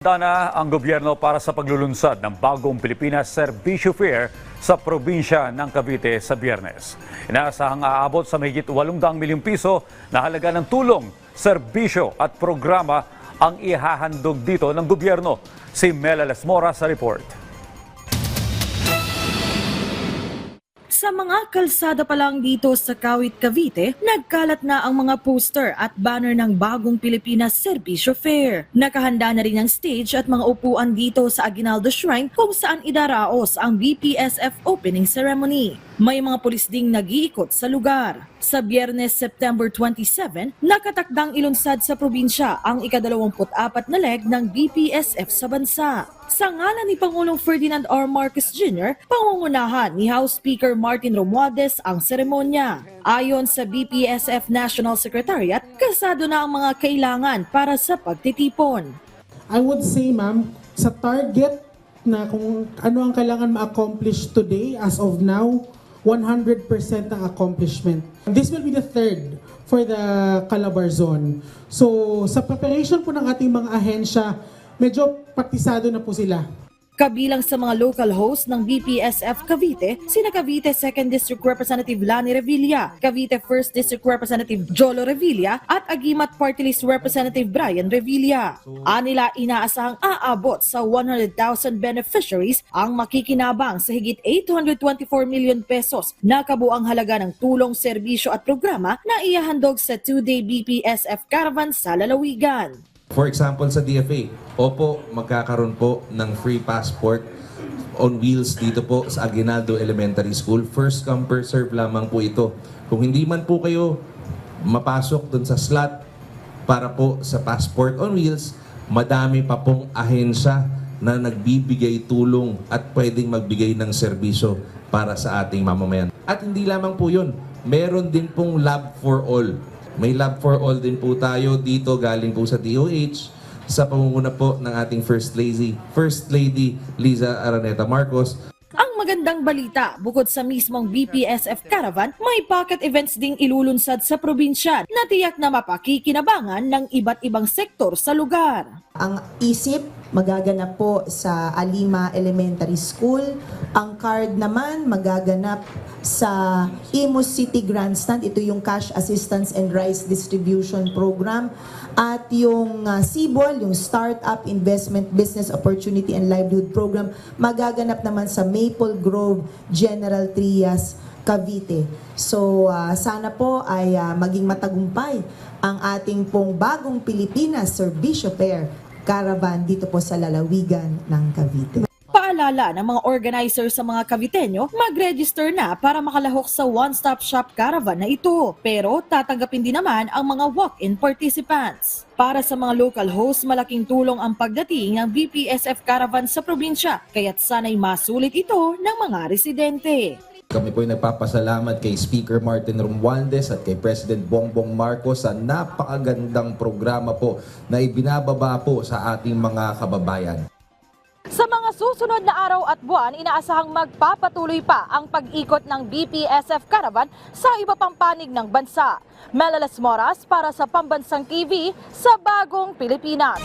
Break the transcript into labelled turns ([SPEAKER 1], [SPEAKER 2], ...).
[SPEAKER 1] Dana ang gobyerno para sa paglulunsad ng bagong Pilipinas Servicio Fair sa probinsya ng Cavite sa biyernes. Inaasahang aabot sa mahigit 800 milyong piso na halaga ng tulong, serbisyo at programa ang ihahandog dito ng gobyerno. Si Mela Lesmora sa report.
[SPEAKER 2] Sa mga kalsada pa lang dito sa Kawit, Cavite, nagkalat na ang mga poster at banner ng bagong Pilipinas Servisyo Fair. Nakahanda na rin ang stage at mga upuan dito sa Aguinaldo Shrine kung saan idaraos ang BPSF opening ceremony. May mga pulis ding nag-iikot sa lugar. Sa biyernes September 27, nakatakdang ilunsad sa probinsya ang ikadalawamput-apat na leg ng BPSF sa bansa. Sa ngalan ni Pangulong Ferdinand R. Marcos Jr., pangungunahan ni House Speaker Martin Romualdez ang seremonya. Ayon sa BPSF National Secretariat, kasado na ang mga kailangan para sa pagtitipon.
[SPEAKER 3] I would say, ma'am, sa target na kung ano ang kailangan ma-accomplish today as of now, 100% ang accomplishment. This will be the third for the Calabar zone. So, sa preparation po ng ating mga ahensya, medyo partisado na po sila.
[SPEAKER 2] Kabilang sa mga local host ng BPSF Cavite, sina Cavite 2nd District Representative Lani Revilla, Cavite 1st District Representative Jolo Revilla at Agimat Party List Representative Brian Revilla. Anila inaasahang aabot sa 100,000 beneficiaries ang makikinabang sa higit 824 million pesos na kabuang halaga ng tulong, serbisyo at programa na ihahandog sa two-day BPSF Caravan sa lalawigan.
[SPEAKER 4] For example, sa DFA, opo, magkakaroon po ng free passport on wheels dito po sa Aguinaldo Elementary School. First come, first serve lamang po ito. Kung hindi man po kayo mapasok dun sa slot para po sa passport on wheels, madami pa pong ahensya na nagbibigay tulong at pwedeng magbigay ng serbisyo para sa ating mamamayan. At hindi lamang po yun, meron din pong lab for all. May lab for all din po tayo dito galing po sa DOH sa pamumuna po ng ating First Lady, First Lady Liza Araneta Marcos.
[SPEAKER 2] Ang magandang balita, bukod sa mismong BPSF Caravan, may pocket events ding ilulunsad sa probinsya na tiyak na mapakikinabangan ng iba't ibang sektor sa lugar.
[SPEAKER 5] Ang isip magaganap po sa Alima Elementary School. Ang card naman magaganap sa Imus City Grandstand. Ito yung Cash Assistance and Rice Distribution Program. At yung uh, CBOL, yung Startup Investment Business Opportunity and Livelihood Program, magaganap naman sa Maple Grove General Trias, Cavite. So ah, sana po ay ah, maging matagumpay ang ating pong bagong Pilipinas Servicio Fair Caravan dito po sa lalawigan ng Cavite.
[SPEAKER 2] Paalala ng mga organizer sa mga Caviteño, mag-register na para makalahok sa one-stop shop caravan na ito. Pero tatanggapin din naman ang mga walk-in participants. Para sa mga local hosts, malaking tulong ang pagdating ng BPSF caravan sa probinsya, kaya't sana'y masulit ito ng mga residente.
[SPEAKER 6] Kami po ay nagpapasalamat kay Speaker Martin Romualdez at kay President Bongbong Marcos sa napakagandang programa po na ibinababa po sa ating mga kababayan.
[SPEAKER 7] Sa mga susunod na araw at buwan, inaasahang magpapatuloy pa ang pag-ikot ng BPSF Caravan sa iba pang panig ng bansa. Melalas Moras para sa Pambansang TV sa Bagong Pilipinas.